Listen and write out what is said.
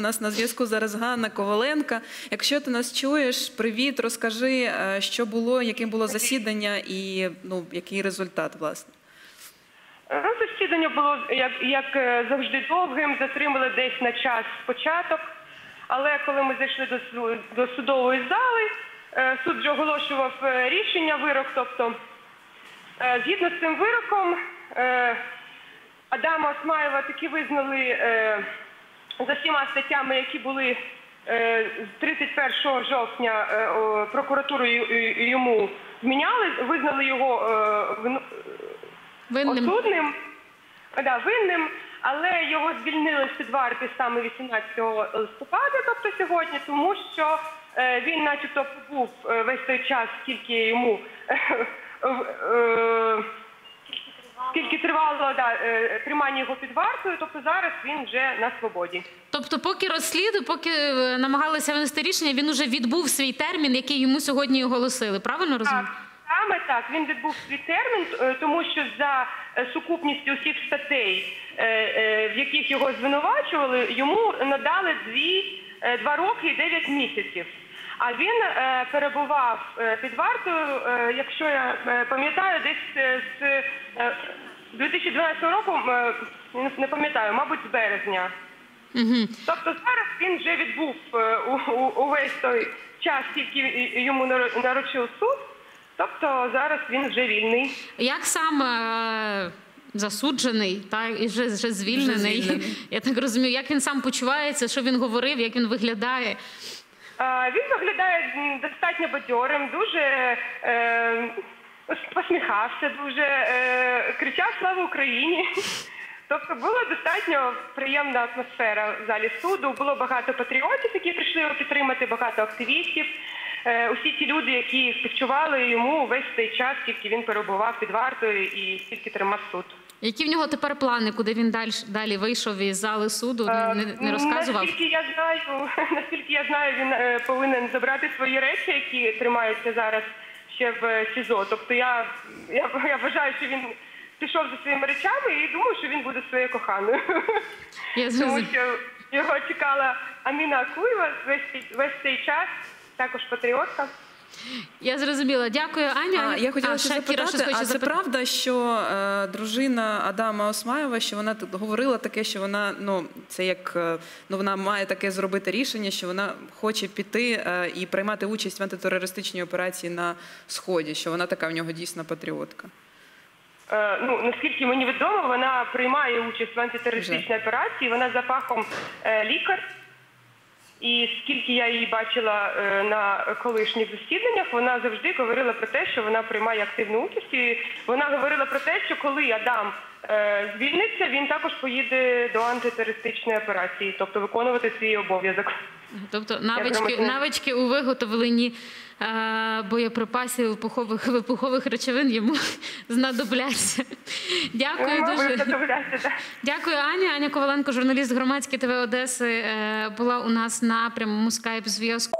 У нас на зв'язку зараз Ганна Коваленка. Якщо ти нас чуєш, привіт, розкажи, е, що було, яким було засідання і ну який результат власне. Ну, засідання було як, як е, завжди довгим, затримали десь на час початок. Але коли ми зайшли до, до судової зали, е, суд вже оголошував е, рішення, вирок. Тобто, е, згідно з цим вироком, е, Адама Осмаєва таки визнали е, за всіма статтями, які були е, з 31 жовтня е, прокуратурою йому зміняли, визнали його е, Винним. осудним, да, винним, але його звільнили з під варти саме 18 листопада, тобто сьогодні, тому що він, начебто, побув е, весь той час, скільки йому скільки тривало да, е, тримання його під вартою, тобто зараз він вже на свободі. Тобто, поки розслідує, поки е, намагалися винести рішення, він уже відбув свій термін, який йому сьогодні оголосили. Правильно розумію? Так, саме так. Він відбув свій термін, е, тому що за сукупністю усіх статей, в яких його звинувачували, йому надали дві, два роки і дев'ять місяців. А він е, перебував е, під вартою, е, якщо я е, пам'ятаю, десь е, з е, 2012 року, е, не- пам'ятаю, мабуть, з березня. Угу. Тобто зараз він вже відбув е, у- у- увесь той час, скільки й- йому наручив суд. Тобто зараз він вже вільний. Як сам е, засуджений, та і вже, вже звільнений, Вже звільнений. я так розумію, як він сам почувається, що він говорив, як він виглядає. Він виглядає достатньо бадьорим, дуже е, посміхався, дуже е, кричав Слава Україні. Тобто була достатньо приємна атмосфера в залі суду. Було багато патріотів, які прийшли його підтримати, багато активістів. Е, Усі ті люди, які співчували йому весь цей час, скільки він перебував під вартою і скільки тримав суд. Які в нього тепер плани, куди він далі, далі вийшов із зали суду? Не, не, не розказував? Е, Наскільки я знаю, наскільки я знаю, він е, повинен забрати свої речі, які тримаються зараз ще в е, СІЗО. Тобто я, я, я вважаю, що він пішов за своїми речами і думаю, що він буде своєю коханою. Я Тому що його чекала Аміна Акуєва весь, весь цей час, також патріотка. Я зрозуміла. Дякую, Аня. А, я хотіла А, ще запитати, хоче а це запитати? правда, що е, дружина Адама Осмаєва, що вона тут говорила таке, що вона ну це як е, ну вона має таке зробити рішення, що вона хоче піти е, і приймати участь в антитерористичній операції на сході, що вона така в нього дійсна патріотка. Е, ну наскільки мені відомо, вона приймає участь в антитерористичній операції. Вона за фахом е, лікар. І скільки я її бачила е, на колишніх засіданнях, вона завжди говорила про те, що вона приймає активну участь. І вона говорила про те, що коли Адам е, звільниться, він також поїде до антитерористичної операції, тобто виконувати свій обов'язок. Тобто навички, навички у виготовленні боєприпасів вибухових, вибухових речовин йому знадобляться. Дякую Ми дуже. Дякую, Аня. Аня Коваленко, журналіст громадської ТВ Одеси, е, була у нас на прямому скайп зв'язку.